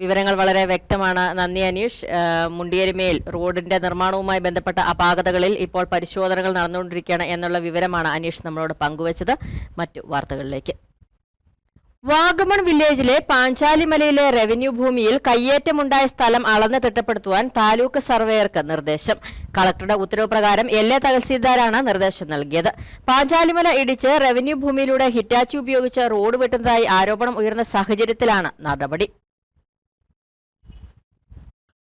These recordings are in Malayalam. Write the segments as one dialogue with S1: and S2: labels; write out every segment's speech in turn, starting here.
S1: വിവരങ്ങൾ വളരെ വ്യക്തമാണ്. നന്ദി അനീഷ്. മുണ്ടിയരിമേൽ റോഡിന്റെ നിർമ്മാണവുമായി ബന്ധപ്പെട്ട അപാകതകളിൽ ഇപ്പോൾ പരിശോധനകൾ നടന്നുകൊണ്ടിരിക്കുകയാണ് എന്നുള്ള വിവരമാണ് അനീഷ് നമ്മളോട് പങ്കുവച്ചത്. മറ്റു വാർത്തകളിലേക്ക്. വാഗമൺ വില്ലേജിലെ പാഞ്ചാലിമലയിലെ റവന്യൂ ഭൂമിയിൽ കയ്യേറ്റമുണ്ടായ സ്ഥലം അളന്ന് തിട്ടപ്പെടുത്തുവാൻ താലൂക്ക് സർവേയർക്ക് നിർദ്ദേശം. കളക്ടറുടെ ഉത്തരവ് പ്രകാരം എല്ലാ തഹസീൽദാരാണ് നിർദ്ദേശം നൽകിയത്. പാഞ്ചാലിമല ഇടിച്ച് റവന്യൂ ഭൂമിയിലൂടെ ഹിറ്റാച്ചി ഉപയോഗിച്ച് റോഡ് വെട്ടുന്നതായി ആരോപണം ഉയർന്ന സാഹചര്യത്തിലാണ് നടപടി.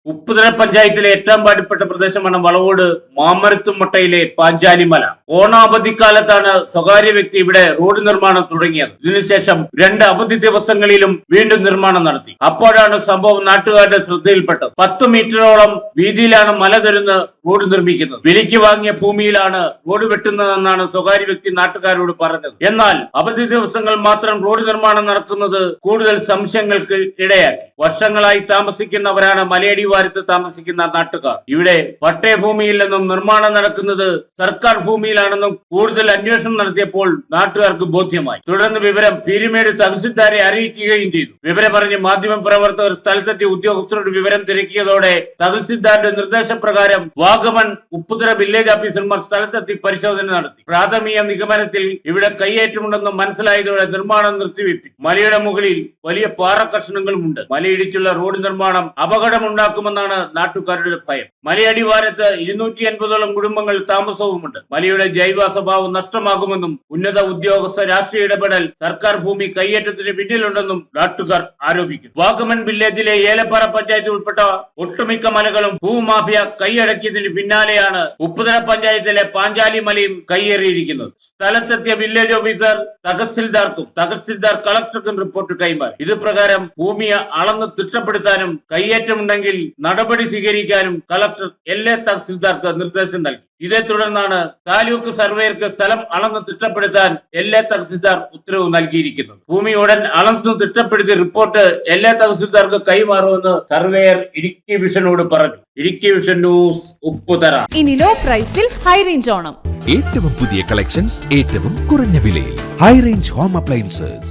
S2: ഉപ്പുതര പഞ്ചായത്തിലെ ഏറ്റവും പാടിപ്പെട്ട പ്രദേശമാണ് വളവോട് മാമരത്തുമട്ടയിലെ പാഞ്ചാലിമല ഓണാവധിക്കാലത്താണ് സ്വകാര്യ വ്യക്തി ഇവിടെ റോഡ് നിർമ്മാണം തുടങ്ങിയത്. ഇതിനുശേഷം രണ്ട് അവധി ദിവസങ്ങളിലും വീണ്ടും നിർമ്മാണം നടത്തി. അപ്പോഴാണ് സംഭവം നാട്ടുകാരുടെ ശ്രദ്ധയിൽപ്പെട്ടത്. പത്ത് മീറ്ററോളം വീതിയിലാണ് മല തുരന്ന് റോഡ് നിർമ്മിക്കുന്നത്. വിലയ്ക്ക് വാങ്ങിയ ഭൂമിയിലാണ് റോഡ് വെട്ടുന്നതെന്നാണ് സ്വകാര്യ വ്യക്തി നാട്ടുകാരോട് പറഞ്ഞത്. എന്നാൽ അവധി ദിവസങ്ങൾ മാത്രം റോഡ് നിർമ്മാണം നടക്കുന്നത് കൂടുതൽ സംശയങ്ങൾക്ക് ഇടയാക്കി. വർഷങ്ങളായി താമസിക്കുന്നവരാണ് മലയടിവാരത്ത് താമസിക്കുന്ന നാട്ടുകാർ. ഇവിടെ പട്ടയഭൂമിയിൽ നിന്നും നിർമ്മാണം നടക്കുന്നത് സർക്കാർ ഭൂമിയിലാണെന്നും കൂടുതൽ അന്വേഷണം നടത്തിയപ്പോൾ നാട്ടുകാർക്ക് ബോധ്യമായി. തുടർന്ന് വിവരം പീരുമേട് തഹസിൽദാരെ അറിയിക്കുകയും ചെയ്തു. വിവരം പറഞ്ഞ് മാധ്യമ പ്രവർത്തകർ സ്ഥലത്തെത്തിയ ഉദ്യോഗസ്ഥരോട് വിവരം തിരക്കിയതോടെ തഹസിൽദാരുടെ നിർദ്ദേശപ്രകാരം വാഗമൺ ഉപ്പുതര വില്ലേജ് ഓഫീസർമാർ സ്ഥലത്തെത്തി പരിശോധന നടത്തി. പ്രാഥമിക നിഗമനത്തിൽ ഇവിടെ കൈയേറ്റമുണ്ടെന്നും മനസ്സിലായതോടെ നിർമ്മാണം നിർത്തിവെപ്പി മലയുടെ മുകളിൽ വലിയ കഷ്ണങ്ങളുമുണ്ട്. മലയിടിച്ചുള്ള റോഡ് നിർമ്മാണം അപകടമുണ്ടാക്കുമെന്നാണ് നാട്ടുകാരുടെ ഭയം മലയടിവാരത്ത് ഇരുന്നൂറ്റി അൻപതോളം കുടുംബങ്ങൾ താമസവുമുണ്ട്. മലയുടെ ജൈവ സ്വഭാവം നഷ്ടമാകുമെന്നും ഉന്നത ഉദ്യോഗസ്ഥ രാഷ്ട്രീയ ഇടപെടൽ സർക്കാർ ഭൂമി കൈയേറ്റത്തിന് പിന്നിലുണ്ടെന്നും നാട്ടുകാർ ആരോപിക്കുന്നു. വാഗമൺ വില്ലേജിലെ ഏലപ്പാറ പഞ്ചായത്ത് ഉൾപ്പെട്ട ഒട്ടുമിക്ക മലകളും ഭൂമാഫിയ കൈയടക്കിയതിന് പിന്നാലെയാണ് ഉപ്പുതര പഞ്ചായത്തിലെ പാഞ്ചാലി മലയും കൈയേറിയിരിക്കുന്നത് സ്ഥലത്തെത്തിയ വില്ലേജ് ഓഫീസർ തഹസിൽദാർക്കും തഹസിൽദാർ കളക്ടർക്കും റിപ്പോർട്ട് കൈമാറി. ഇതുപ്രകാരം പ്രകാരം ഭൂമി അളന്ന് തിട്ടപ്പെടുത്താനും കൈയേറ്റമുണ്ടെങ്കിൽ നടപടി സ്വീകരിക്കാനും കളക്ടർ എല്ലാ തഹസിൽദാർക്ക് നിർദ്ദേശം നൽകി. ഇതേ തുടർന്നാണ് താലൂക്ക് സർവേയർക്ക് സ്ഥലം അളന്ന് തിട്ടപ്പെടുത്താൻ എൽ എ തഹസിൽദാർ ഉത്തരവ് നൽകിയിരിക്കുന്നത്. ഭൂമി ഉടൻ അളന്നു തിട്ടപ്പെടുത്തി റിപ്പോർട്ട് എൽ എ തഹസിൽദാർക്ക് കൈമാറുമെന്ന് സർവേയർ ഇടുക്കി വിഷനോട് പറഞ്ഞു. Idukki vision news Upputhara.
S3: ഇനി ലോ പ്രൈസിൽ ഹൈ റേഞ്ച് ഓണം.
S4: ഏറ്റവും പുതിയ കളക്ഷൻസ് ഏറ്റവും കുറഞ്ഞ വിലയിൽ. High range home appliances